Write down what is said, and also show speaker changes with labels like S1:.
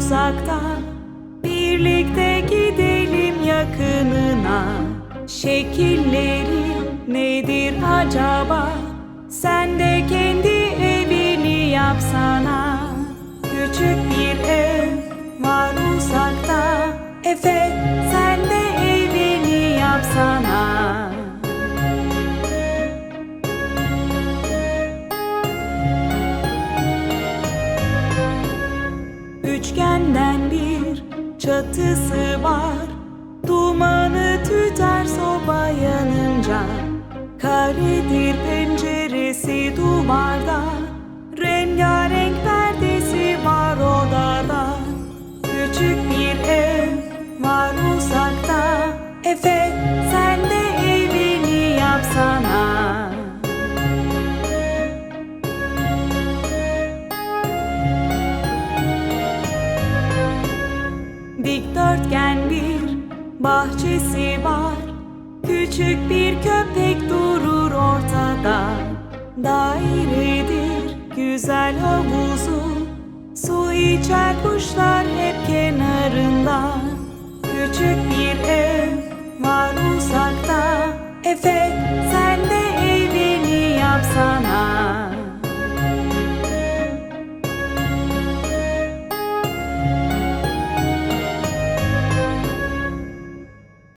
S1: uzakta Birlikte gidelim yakınına. Şekilleri nedir acaba? Sen de kendi evini yapsana. Küçük bir ev var uzakta. Efe sen Üçgenden bir çatısı var. Dumanı tüter soba yanınca Karedir penceresi duvarda. Rengarenk perdesi var odada. Küçük bir ev var uzakta. Efe sen de evini yapsana Dikdörtgen bir bahçesi var. Küçük bir köpek durur ortada. Dairedir güzel havuzu. Su içer kuşlar hep kenarında. Küçük bir ev var uzakta. Efe sen